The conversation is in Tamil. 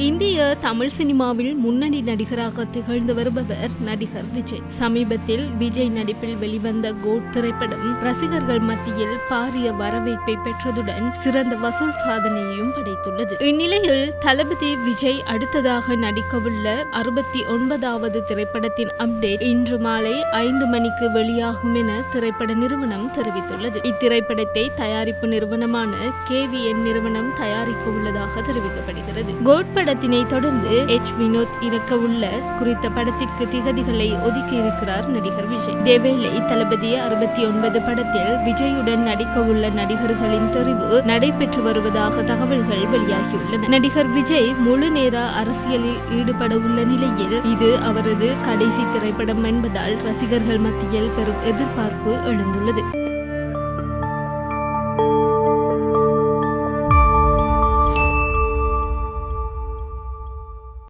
இந்திய தமிழ் சினிமாவில் முன்னணி நடிகராக திகழ்ந்து வருபவர் நடிகர் விஜய். சமீபத்தில் விஜய் நடிப்பில் வெளிவந்த கோட் திரைப்படம் ரசிகர்கள் மத்தியில் பாரிய வரவேற்பை பெற்றதுடன் சிறந்த வசூல் சாதனையையும் படைத்துள்ளது. இந்நிலையில் தளபதி விஜய் அடுத்ததாக நடிக்கவுள்ள அறுபத்தி ஒன்பதாவது திரைப்படத்தின் அப்டேட் இன்று மாலை ஐந்து மணிக்கு வெளியாகும் என திரைப்பட நிறுவனம் தெரிவித்துள்ளது. இத்திரைப்படத்தை தயாரிப்பு நிறுவனமான கேவிஎன் நிறுவனம் தயாரிக்க உள்ளதாக தெரிவிக்கப்படுகிறது. கோட் படத்தினை தொடர்ந்து எச் வினோத் இறக்க உள்ள குறித்த படத்திற்கு திகதிகளை ஒதுக்கி இருக்கிறார் நடிகர் விஜய். இதேவேளை தளபதி அறுபத்தி ஒன்பது படத்தில் விஜயுடன் நடிக்க உள்ள நடிகர்களின் தெரிவு நடைபெற்று வருவதாக தகவல்கள் வெளியாகியுள்ளன. நடிகர் விஜய் முழு நேர அரசியலில் ஈடுபட உள்ள நிலையில் இது அவரது கடைசி திரைப்படம் என்பதால் ரசிகர்கள் மத்தியில் பெரும் எதிர்பார்ப்பு எழுந்துள்ளது.